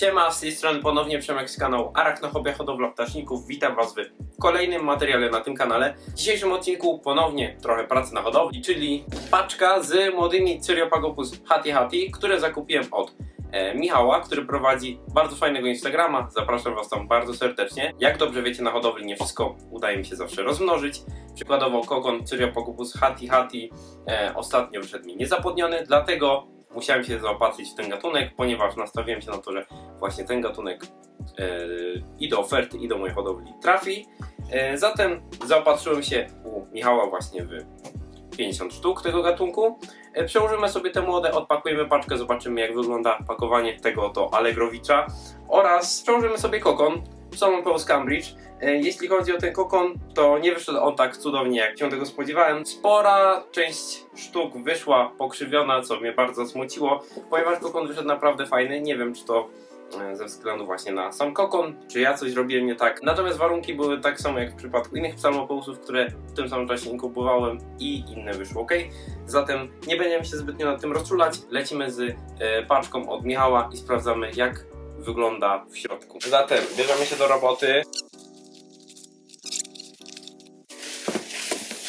Siema, z tej strony ponownie Przemek z kanału Arachnohobia Hodowla Ptaszników. Witam Was w kolejnym materiale na tym kanale. W dzisiejszym odcinku ponownie trochę pracy na hodowli, czyli paczka z młodymi Cyriopagopus Hati Hati, które zakupiłem od e, Michała, który prowadzi bardzo fajnego Instagrama. Zapraszam Was tam bardzo serdecznie. Jak dobrze wiecie, na hodowli nie wszystko udaje mi się zawsze rozmnożyć. Przykładowo kokon Cyriopagopus Hati Hati e, ostatnio wyszedł mi niezapłodniony, dlatego musiałem się zaopatrzyć w ten gatunek, ponieważ nastawiłem się na to, że właśnie ten gatunek e, i do oferty, i do mojej hodowli trafi. E, zatem zaopatrzyłem się u Michała właśnie w 50 sztuk tego gatunku. E, przełożymy sobie te młode, odpakujemy paczkę, zobaczymy jak wygląda pakowanie tego oto Allegrowicza oraz przełożymy sobie kokon Solomon Pose Cambridge. Jeśli chodzi o ten kokon, to nie wyszedł on tak cudownie, jak się tego spodziewałem. Spora część sztuk wyszła pokrzywiona, co mnie bardzo smuciło, ponieważ kokon wyszedł naprawdę fajny. Nie wiem, czy to ze względu właśnie na sam kokon, czy ja coś zrobiłem nie tak. Natomiast warunki były tak samo jak w przypadku innych psalmopousów, które w tym samym czasie inkubowałem i inne wyszło ok. Zatem nie będziemy się zbytnio nad tym rozczulać. Lecimy z e, paczką od Michała i sprawdzamy jak wygląda w środku. Zatem bierzemy się do roboty.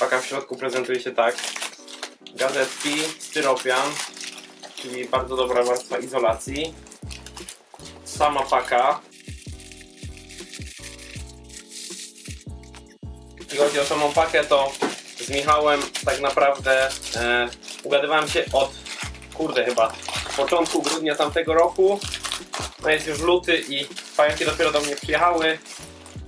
Paka w środku prezentuje się tak. Gazetki, styropian, czyli bardzo dobra warstwa izolacji. Sama paka. Jeśli chodzi o samą pakę, to z Michałem tak naprawdę e, ugadywałem się od, kurde chyba, początku grudnia tamtego roku. No jest już luty i pająki dopiero do mnie przyjechały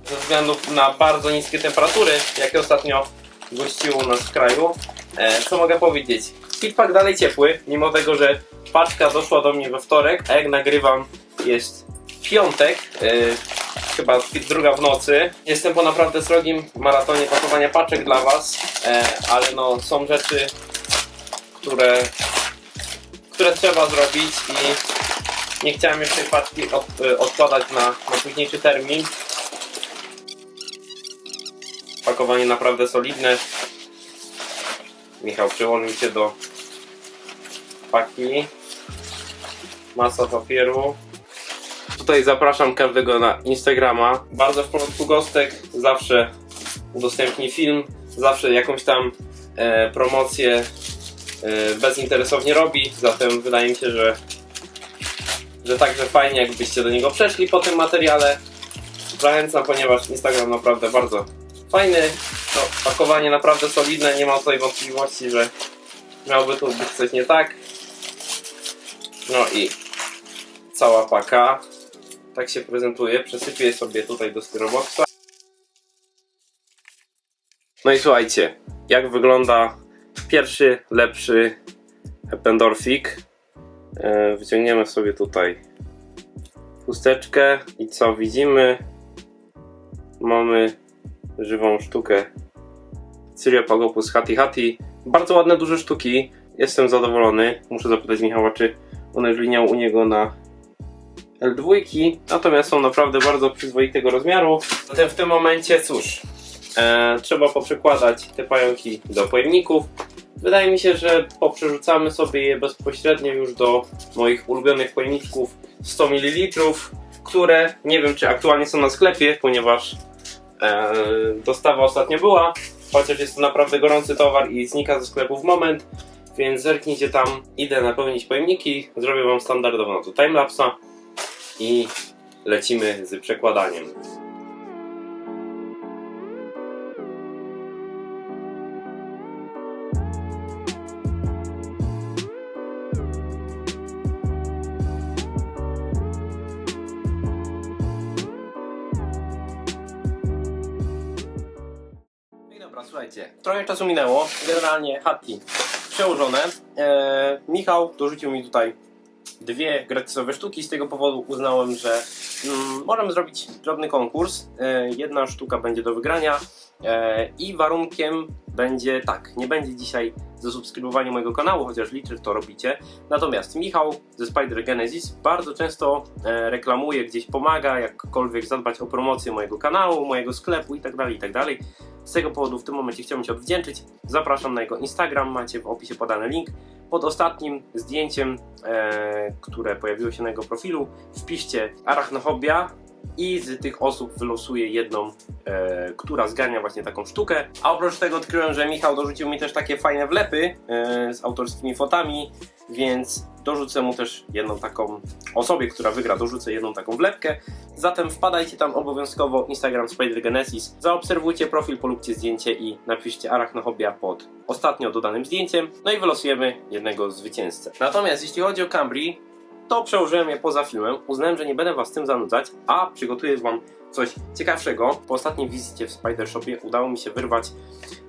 ze względu na bardzo niskie temperatury, jakie ostatnio gościło u nas w kraju. E, co mogę powiedzieć? Feedback dalej ciepły, mimo tego, że paczka doszła do mnie we wtorek, a jak nagrywam jest piątek, e, chyba druga w nocy. Jestem po naprawdę srogim maratonie pakowania paczek dla Was, e, ale no są rzeczy, które, które trzeba zrobić i nie chciałem jeszcze paczki od, e, odkładać na, na późniejszy termin. Pakowanie naprawdę solidne. Michał przyłączył się do paki. Masa papieru. Tutaj zapraszam każdego na Instagrama. Bardzo w porządku gostek. Zawsze udostępni film. Zawsze jakąś tam e, promocję e, bezinteresownie robi. Zatem wydaje mi się, że, że także fajnie jakbyście do niego przeszli po tym materiale. Zachęcam, ponieważ Instagram naprawdę bardzo fajny. No, pakowanie naprawdę solidne, nie ma tutaj wątpliwości, że miałby tu być coś nie tak. No i cała paka. Tak się prezentuje. Przesypię sobie tutaj do styroboxa. No i słuchajcie, jak wygląda pierwszy, lepszy Eppendorfik. E, Wyciągniemy sobie tutaj chusteczkę i co widzimy? Mamy żywą sztukę Cyriopagopus Hati Hati. Bardzo ładne, duże sztuki. Jestem zadowolony. Muszę zapytać Michała, czy one już liniały u niego na L2. Natomiast są naprawdę bardzo przyzwoitego rozmiaru. Zatem w tym momencie, cóż, e, trzeba poprzekładać te pająki do pojemników. Wydaje mi się, że poprzerzucamy sobie je bezpośrednio już do moich ulubionych pojemniczków 100 ml, które nie wiem, czy aktualnie są na sklepie, ponieważ e, dostawa ostatnio była, chociaż jest to naprawdę gorący towar i znika ze sklepu w moment, więc zerknijcie tam, idę napełnić pojemniki, zrobię Wam standardowo na to timelapsa i lecimy z przekładaniem. No słuchajcie, trochę czasu minęło, generalnie hati przełożone. Eee, Michał dorzucił mi tutaj dwie gratisowe sztuki, z tego powodu uznałem, że mm, możemy zrobić drobny konkurs. Eee, jedna sztuka będzie do wygrania eee, i warunkiem będzie tak, nie będzie dzisiaj zasubskrybowanie mojego kanału, chociaż liczę, że to robicie. Natomiast Michał ze Spider Genesis bardzo często e, reklamuje, gdzieś pomaga, jakkolwiek zadbać o promocję mojego kanału, mojego sklepu itd., itd. Z tego powodu w tym momencie chciałbym się odwdzięczyć. Zapraszam na jego Instagram, macie w opisie podany link. Pod ostatnim zdjęciem, e, które pojawiło się na jego profilu, wpiszcie arachnohobia i z tych osób wylosuję jedną, e, która zgarnia właśnie taką sztukę. A oprócz tego odkryłem, że Michał dorzucił mi też takie fajne wlepy e, z autorskimi fotami, więc dorzucę mu też jedną taką osobie, która wygra, dorzucę jedną taką wlepkę. Zatem wpadajcie tam obowiązkowo Instagram Spider Genesis, zaobserwujcie profil, polubcie zdjęcie i napiszcie arachnohobia pod ostatnio dodanym zdjęciem, no i wylosujemy jednego zwycięzcę. Natomiast jeśli chodzi o Cambry, to przełożyłem je poza filmem. Uznałem, że nie będę Was tym zanudzać, a przygotuję Wam coś ciekawszego. Po ostatniej wizycie w Spider Shopie udało mi się wyrwać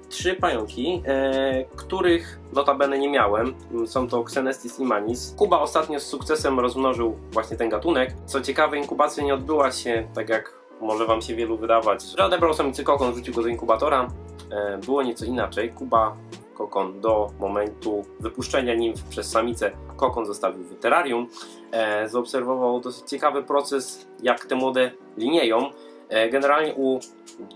trzy pająki, e, których notabene nie miałem. Są to Xenestis i Manis. Kuba ostatnio z sukcesem rozmnożył właśnie ten gatunek. Co ciekawe, inkubacja nie odbyła się tak jak może Wam się wielu wydawać, że odebrał samicy kokon, wrzucił go do inkubatora. E, było nieco inaczej. Kuba kokon do momentu wypuszczenia nimf przez samicę kokon zostawił w terrarium. E, zaobserwował dosyć ciekawy proces, jak te młode linieją. E, generalnie u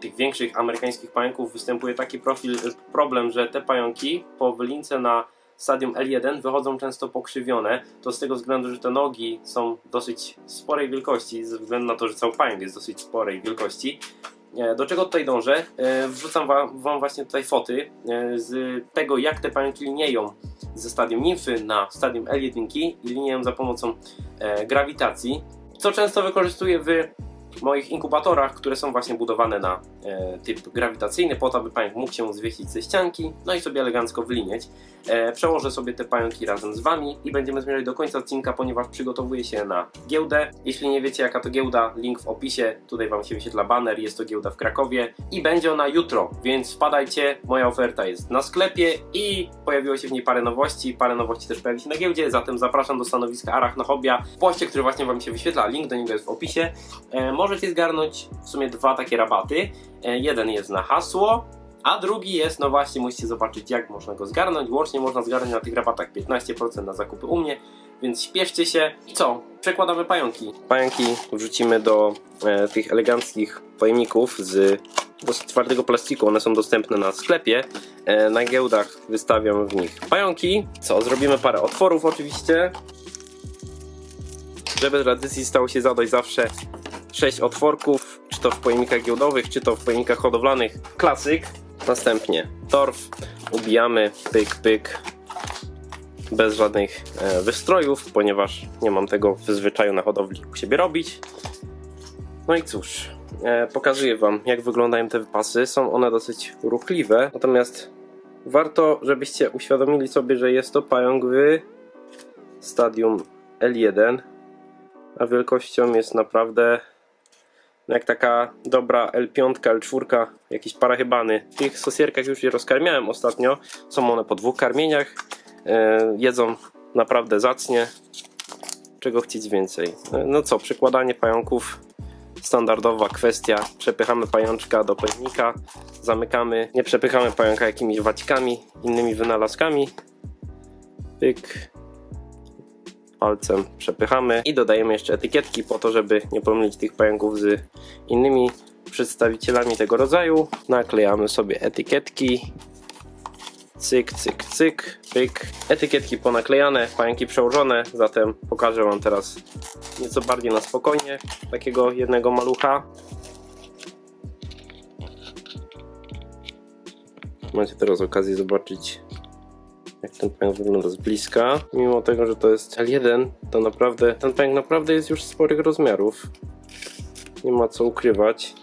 tych większych amerykańskich pająków występuje taki profil, problem, że te pająki po wylince na stadium L1 wychodzą często pokrzywione. To z tego względu, że te nogi są dosyć sporej wielkości, ze względu na to, że cały pająk jest dosyć sporej wielkości. E, Do czego tutaj dążę? E, Wrzucam wa- Wam właśnie tutaj foty e, z tego, jak te pająki linieją ze stadium nimfy na stadium L1 i linieją za pomocą grawitacji, co często wykorzystuję w moich inkubatorach, które są właśnie budowane na e, typ grawitacyjny, po to, aby pająk mógł się zwiesić ze ścianki, no i sobie elegancko wylinieć. E, przełożę sobie te pająki razem z Wami i będziemy zmierzać do końca odcinka, ponieważ przygotowuję się na giełdę. Jeśli nie wiecie jaka to giełda, link w opisie, tutaj Wam się wyświetla banner, jest to giełda w Krakowie i będzie ona jutro, więc wpadajcie, moja oferta jest na sklepie i pojawiło się w niej parę nowości, parę nowości też pojawi się na giełdzie, zatem zapraszam do stanowiska Arachnohobia w poście, który właśnie Wam się wyświetla, link do niego jest w opisie. E, możecie zgarnąć w sumie dwa takie rabaty, e, jeden jest na hasło, a drugi jest, no właśnie, musicie zobaczyć jak można go zgarnąć. Łącznie można zgarnąć na tych rabatach 15% na zakupy u mnie, więc śpieszcie się. I co? Przekładamy pająki. Pająki wrzucimy do e, tych eleganckich pojemników z dosyć twardego plastiku. One są dostępne na sklepie. E, na giełdach wystawiam w nich pająki. Co? Zrobimy parę otworów oczywiście. Żeby tradycji stało się zadość zawsze 6 otworków, czy to w pojemnikach giełdowych, czy to w pojemnikach hodowlanych. Klasyk. Następnie torf, ubijamy, pyk, pyk, bez żadnych e, wystrojów, ponieważ nie mam tego w zwyczaju na hodowli u siebie robić. No i cóż, e, pokazuję Wam jak wyglądają te wypasy. Są one dosyć ruchliwe, natomiast warto, żebyście uświadomili sobie, że jest to pająk w stadium L1, a wielkością jest naprawdę no jak taka dobra L5, L4, jakieś parachybany. W tych sosierkach już je rozkarmiałem ostatnio. Są one po dwóch karmieniach. E, jedzą naprawdę zacnie. Czego chcieć więcej? E, no co, przykładanie pająków. Standardowa kwestia. Przepychamy pajączka do pojemnika, zamykamy. Nie przepychamy pająka jakimiś wacikami, innymi wynalazkami. Pyk, palcem przepychamy i dodajemy jeszcze etykietki po to, żeby nie pomylić tych pająków z innymi przedstawicielami tego rodzaju. Naklejamy sobie etykietki. Cyk, cyk, cyk, pyk. Etykietki ponaklejane, pająki przełożone, zatem pokażę Wam teraz nieco bardziej na spokojnie takiego jednego malucha. Macie teraz okazję zobaczyć jak ten pająk wygląda z bliska. Mimo tego, że to jest L1, to naprawdę ten pająk naprawdę jest już sporych rozmiarów. Nie ma co ukrywać.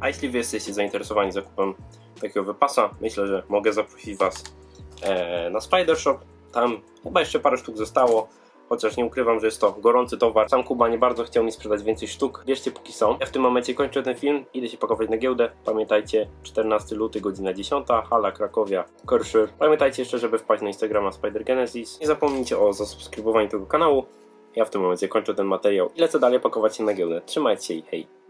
A jeśli wy jesteście zainteresowani zakupem takiego wypasa, myślę, że mogę zaprosić was e, na Spider Shop. Tam chyba jeszcze parę sztuk zostało. Chociaż nie ukrywam, że jest to gorący towar. Sam Kuba nie bardzo chciał mi sprzedać więcej sztuk. Bierzcie póki są. Ja w tym momencie kończę ten film. Idę się pakować na giełdę. Pamiętajcie, 14 luty, godzina 10. Hala Krakowia, Korszur. Pamiętajcie jeszcze, żeby wpaść na Instagrama Spider Genesis. Nie zapomnijcie o zasubskrybowaniu tego kanału. Ja w tym momencie kończę ten materiał i lecę dalej pakować się na giełdę. Trzymajcie się i hej!